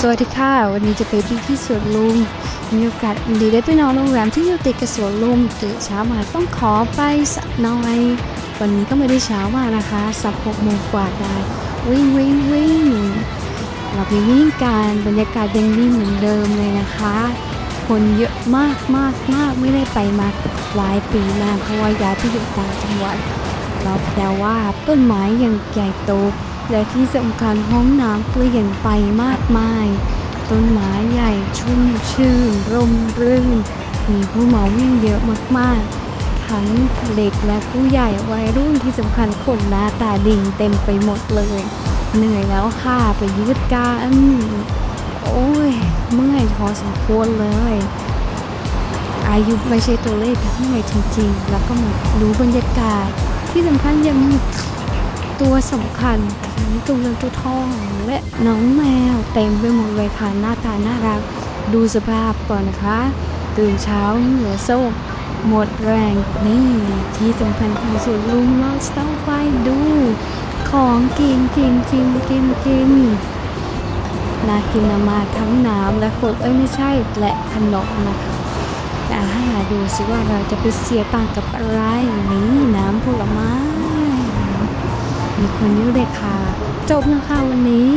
สวัสดีค่ะ วันนี้จะไปที่ที่สวนลุม มีโอกาสดีได้ไปนอนโรงแรมที่อยู่ติดกับสวนลุมตื่นเช้ามาต้องขอไปสักหน่อย วันนี้ก็ไม่ได้เช้ามากนะคะสักหกโมงกว่าได้วิ่งวิ่งวิ่งเราไปวิ่งกันบรรยากาศยังดีเหมือนเดิมเลยนะคะ คนเยอะมากมากมากไม่ได้ไปมาหลายปีมากเพราะว่าย้ายที่อยู่ต่างจังหวัดเราแต่ว่าต้นไม้ยังใหญ่โต และที่สำคัญห้องน้ำเปลี่ยนไปมากมาย ต้นไม้ใหญ่ชุ่มชื่นร่มรื่น มีผู้มาวิ่งเยอะมากๆ ทั้งเด็กและผู้ใหญ่วัยรุ่นที่สำคัญคนหน้าตาดิ่งเต็มไปหมดเลย เหนื่อยแล้วค่ะไปยืดกันโอ้ยเมื่อยพอสมควรเลย อายุไม่ใช่ตัวเลขแต่เหนื่อยจริงๆ แล้วก็มาดูบรรยากาศที่สำคัญยังมี ตัวสำคัญทั้งตัวเงินตัวทองและน้องแมวเต็มไปหมดเลยค่ะหน้าตาน่ารัก ดูสภาพก่อนนะคะ ตื่นเช้าเหงื่อโซกหมดแรงนี่ที่สำคัญของสวนลุงเราจะต้องไปดู ของกินกินกินกินกินน่ากินมากทั้งน้ำและขวดเอ้ยไม่ใช่และขนมนะคะแต่ให้มาดูสิว่าเราจะไปเสียตังกับอะไรนี่น้ำผลไม้ มีคนเยอะเลยค่ะจบนะคะวันนี้